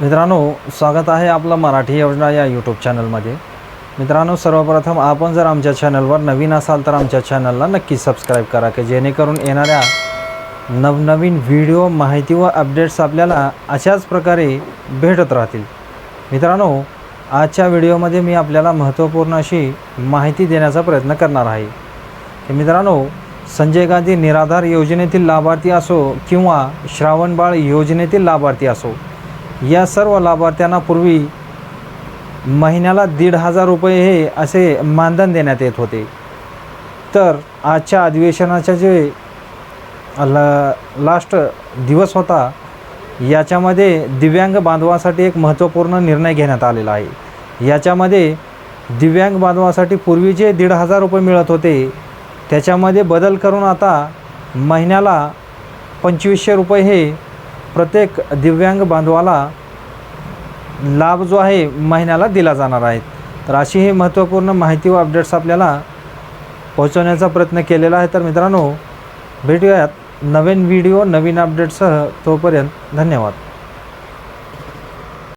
मित्रांनो स्वागत आहे आपलं मराठी योजना या यूट्यूब चॅनलमध्ये मित्रांनो सर्वप्रथम आपण जर आमच्या चॅनलवर नवीन असाल तर आमच्या चॅनलला नक्की सबस्क्राईब करा की जेणेकरून येणाऱ्या नवनवीन व्हिडिओ माहिती व अपडेट्स आपल्याला अशाच प्रकारे भेटत राहतील. मित्रांनो आजच्या व्हिडिओमध्ये मी आपल्याला महत्त्वपूर्ण अशी माहिती देण्याचा प्रयत्न करणार आहे. की मित्रांनो संजय गांधी निराधार योजनेतील लाभार्थी असो किंवा श्रावणबाळ योजनेतील लाभार्थी असो या सर्व लाभार्थ्यांना पूर्वी महिन्याला दीड हजार रुपये हे असे मानधन देण्यात येत होते. तर आजच्या अधिवेशनाच्या जे ला लास्ट दिवस होता याच्यामध्ये दिव्यांग बांधवासाठी एक महत्त्वपूर्ण निर्णय घेण्यात आलेला आहे. याच्यामध्ये दिव्यांग बांधवासाठी पूर्वी जे दीड हजार रुपये मिळत होते त्याच्यामध्ये बदल करून आता महिन्याला पंचवीसशे रुपये हे प्रत्येक दिव्यांग बांधवाला लाभ जो आहे महिन्याला दिला जाणार आहे. तर अशी ही महत्त्वपूर्ण माहिती व अपडेट्स आपल्याला पोहोचवण्याचा प्रयत्न केलेला आहे. तर मित्रांनो भेटूयात नवीन व्हिडिओ नवीन अपडेटसह तोपर्यंत धन्यवाद.